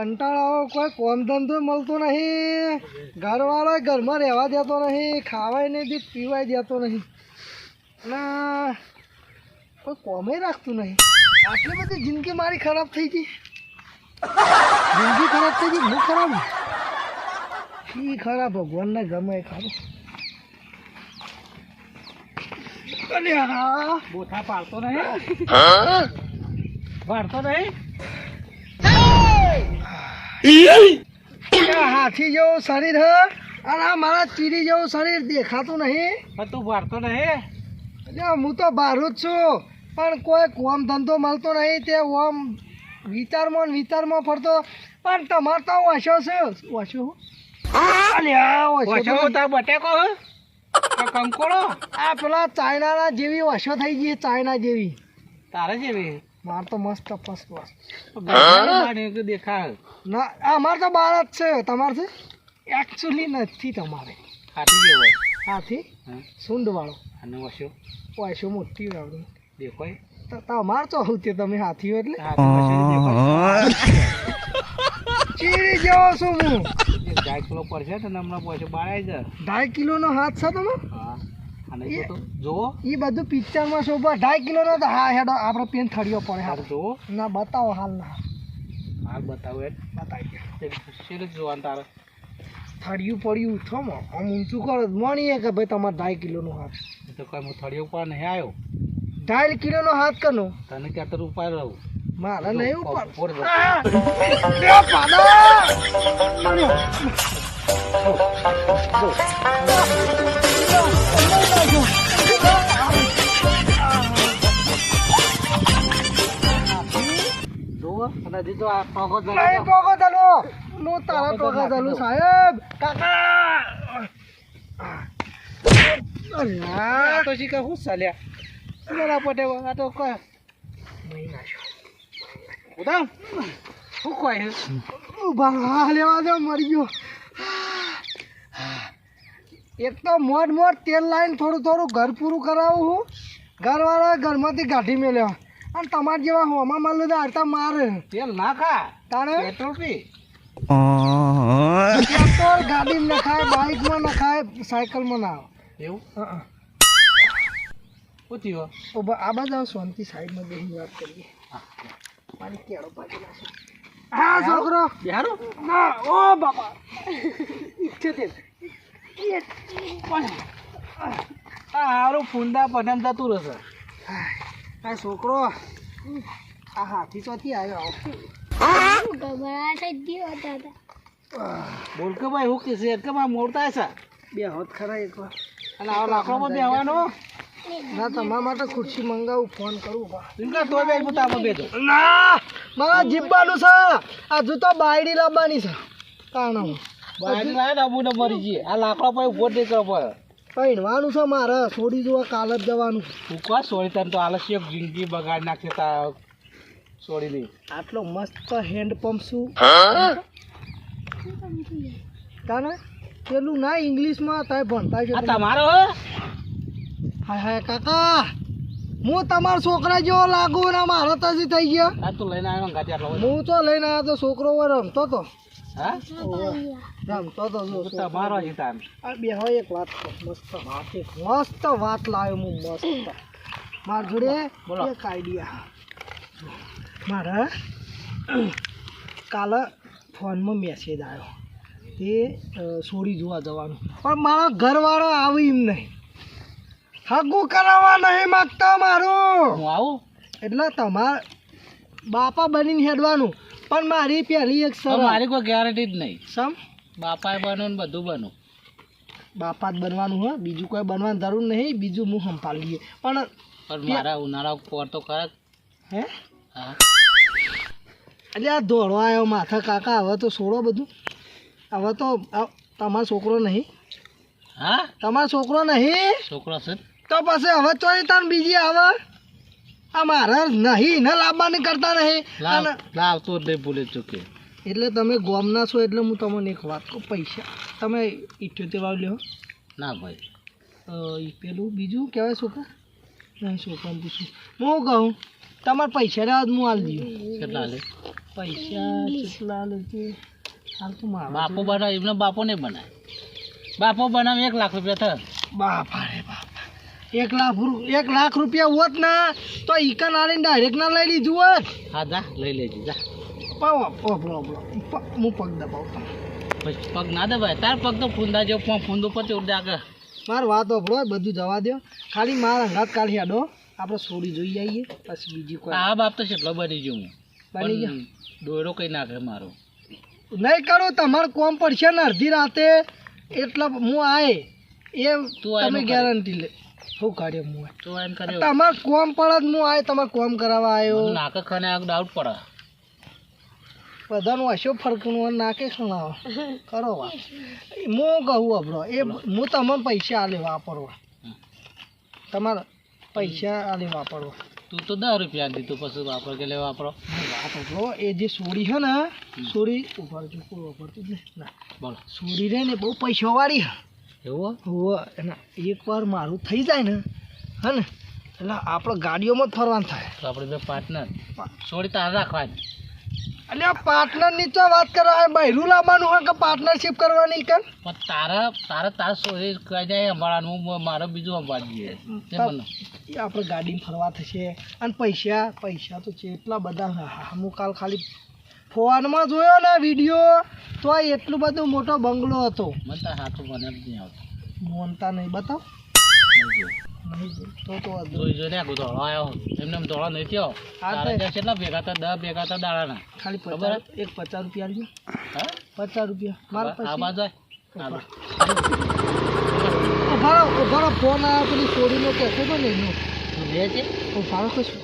કંટાળો આવે, કોઈ કોમ ધંધો મળતો નહીં. ઘરવાળો ઘરમાં રહેવા દેતો નહીં ખાવાય નહીં દે પીવાય દેતો નહીં. અને કોઈ કોમે રાખતું નહીં. આટલી બધી જિંદગી મારી ખરાબ થઈ ગઈ. જિંદગી ખરાબ થઈ ગઈ હું ખરાબ? ઈ ખરાબ ભગવાનને ગમે એ ખરું. અરે હા બોથા પાડતો નહીં. પાડતો નહીં? હાથી જેવું શરીર હ અને આ મારા ચીરી જેવું શરીર દેખાતું નહીં. તું પાડતો નહીં? એટલે હું તો ભારું જ છું પણ કોઈ કોમ ધંધો મળતો નહીં તે ઓમ વિચારમાં ને વિચારમાં ફરતો. પણ તમારે તો ઓછો છે. ઓછો? બટેકો હે? કંકોડો? આ પેલા ચાઇનાના જેવી ઓછો થઈ ગઈ ચાઇના જેવી. તારે જેવી? માર તો મસ્ત ફર્સ્ટ ક્લાસ દેખાય. ના અમારે તો બાર જ છે. તમારે છે? એકચ્યુઅલી નથી તમારે. હાથી જેવો હાથી? હા. સૂંઢવાળો અને વસ્યો વાંચો મોટી આવડી દેખાય. તો તમારે તો આવું તે તમે હાથી એટલે? ચીડી જેવો છું? હું. ગાય કિલો પડશે તો હમણાં પછી બાળાઈ છે. ઢાઈ કિલોનો હાથ છે તમે હા. જો તો જોવો એ બધું પિક્ચરમાં શોભા ઢાઈ કિલો તો હા હેડો આપણો પેન થડિયો પડે હાલ જોવો ના બતાવો હાલ ના હાલ બતાવો એ બતાવી શેર જોવાનું તારે થળિયું પડ્યું થમો આમ ઊંચું કરો માનીએ કે ભાઈ તમારે ઢાઈ કિલોનો હાથ એ તો કઈ હું થડિયો ઉપર નહીં આવ્યો ઢાઈ કિલોનો હાથ કનો તને ક્યાં તો ઉપાય રહું મારે નહીં ઉપર ઉપર અને હજી તો આ ટોકો જ નહીં. ટોકો ચાલો હું તારા ટોકા ચાલુ સાહેબ. કાકા. અરે આ. તો શીખા હું ચાલ્યા. જરા પટે આ તો કોઈ નહીં નાખ્યો. ઉદામ શું કોઈ ઊભા લેવા દો મરી ગયો. એક તો મોટ મોટ તેલ લાઈન થોડું થોડું ઘર પૂરું કરાવું હું. ઘરવાળા ઘરમાંથી ગાઢી મેલ્યો. અને તમારા જેવા હોમાં માલ તો હારતા મારે. તેલ ના ખા તાણે? પેટ્રોલ પી. પેટ્રોલ ગાડીમાં નખાય બાઇકમાં નખાય સાયકલમાં ના એવું? હં. શું આ બધા શાંતિ સાઈડમાં બેસી વાત કરીએ. મારી કેળો પાડેલા છે હા છોકરો. બિહારો ના ઓ બાપા. ઇઠ્યોતેર. આ હારું ફૂંદા પઠાણ જતું રહેશે. આ છોકરો આ હાથી ચોથી આવ્યો. બોલ કે ભાઈ હું કીધું એક મારે મોડતા છે બે હોત ખરા એકવાર અને આવો લાકડામાં બેહવાનો ના તમારા માટે ખુરશી મંગાવું ફોન કરું તો કે તોય બેન પોતામાં બેઠો ના મારા જીબવાનું છે. આ જૂતો બાયડી લાવવાની છે. કારણે બાયડી લાવે ને અમુને મરી જઈએ. આ લાકડા ઊભો જ નહીં પડે. પહેરવાનું છે મારે છોડી જોવા કાલ જ જવાનું. કહો સોળી તને તો આલસ્ય જિંદગી બગાડી નાખશે તા છોડી દઈ આટલો મસ્ત હેન્ડપંપ શું તાને પેલું ના ઇંગ્લિશમાં તાય ભણતા છે તમારો? હે હાય હાય કાકા હું તમારા છોકરા જેવો લાગુ ને મારો તજી થઈ ગયા. હું તો લઈને આવ્યો તો છોકરો રમતો તો. મસ્ત વાત એક મસ્ત વાત લાવ્યો હું મસ્ત. માર જોડે. એક આઈડિયા મારે કાલે ફોનમાં મેસેજ આવ્યો તે સોરી જોવા જવાનું. પણ મારા ઘરવાળો આવી એમ નહીં. હગું કરાવવા નહીં માગતા મારું. આવું? એટલે તમારે બાપા બનીને હેડવાનું. પણ મારી પહેલી એક સર મારી કોઈ ગેરંટી જ નહીં. સમ? બાપાએ બનો ને બધું બનો બાપા જ બનવાનું હોય બીજું કોઈ બનવાની જરૂર નહીં બીજું હું સંભાળી લઈએ. પણ પણ મારા ઉનાળા કોર તો કરે હે? હા. એટલે આ દોડો આવ્યો માથા કાકા હવે તો છોડો બધું. હવે તો તમારો છોકરો નહીં. હા? તમારો છોકરો નહીં? છોકરો છે તો પછી હવે તો તાન બીજી આવે? આ મારે નહીં ને લાવવાની કરતા નહીં. લાવ અને લાવ તો જ નહીં ભૂલે ચૂકે. એટલે તમે ગોમના છો એટલે હું તમને એક વાત કહું પૈસા. તમે ઇઠ્યોતેર વાવ લ્યો. ના ભાઈ. પેલું બીજું કહેવાય છોકરા? નહીં છોકરાને પૂછું. હું કહું તમારે પૈસા રહ્યા હું હાલ દઉં. કેટલા લે? પૈસા કેટલા હાલ તો મારા બાપો બનાવે એમને બાપો નહીં બનાવે. બાપો બનાવે એક લાખ રૂપિયા થાય બાપા રે બાપા. એક લાખ એક લાખ રૂપિયા હોત ના તો ઈકન આલીને ડાયરેક્ટ ના લઈ લીધું હોત. હા જા લઈ લેજો જા. પાવો ઓપરો પ- હું પગ દબાવતો પછી પગ ના દબાય? તાર પગ તો ફૂંદા જેવો ફૂં- ઉપર પતે ઉડે આગળ. માર વાત ઓપરો બધું જવા દો ખાલી મારા અંગાત કાઢી આડો. આપણે છોડી જોઈ આવીએ પછી બીજી કોઈ આ બાપ તો કેટલો બની ગયો હું. બની ગયો? પણ દોયરો કઈ નાખે મારો. નહીં કરું તમારે કોમ પડશે ને અડધી રાતે. એટલે હું આય. એ તું તમે ગેરંટી લે. શું કાઢે હું. તો એમ કરે તમારે કોમ પડે જ હું આય તમારે કોમ કરાવવા આવ્યો નાક ખાને આ ડાઉટ પડે. બધાનું હશો ફરકનું નાકે ખણાવો કરો વાત. હું કહું અભરો એ હું તમને પૈસા આલે વાપરવા. તમારા પૈસા આલે વાપરવા. તું તો દસ રૂપિયા દીધું પછી વાપરો કે લે વાપરો. અભરો એ જે સોડી છે ને સોડી ઉપર જો કોઈ વાપરતું જ નહીં. ના. બોલો. સોડી રે ને બહુ પૈસા વાળી હે એવું? હોવે એના એકવાર મારું થઈ જાય ને હે ને એટલે આપણે ગાડીઓમાં જ ફરવાનું થાય. તો આપણે બે પાર્ટનર છોડી તાર રાખવાની. એટલે આ પાર્ટનરની તો વાત કરો આ બહેરું લાવવાનું હોય કે પાર્ટનરશિપ કરવાની કે પણ તારા તારા તાર છોડી કહી જાય હું મારે બીજું મને. એ આપણે ગાડીમાં ફરવા થશે અને પૈસા પૈસા તો છે એટલા બધા હું કાલ ખાલી ફોનમાં જોયો ને વીડિયો તો એટલું બધું મોટો બંગલો હતો. મને હાથું મને જ નહીં આવતો. મોનતા નહીં બતાવ? જોયું. જોયું. તો તો જોઈ જોઈને ધોળો આવ્યો એમને એમ ધોળો નહીં થયો. તે- કેટલા ભેગા હતા દસ ભેગા હતા દાડાના. ખાલી ખબર? પચાસ એક પચાસ રૂપિયા આલજો. હા? પચાસ રૂપિયા. મારા આ પછી બાજુ આય. આ બાજુ. ઉભારો ઉભારો ફોન આવ્યો પેલી છોડીનો કહેતો હતો નહીં. તું લે છે? ઉભારો કશું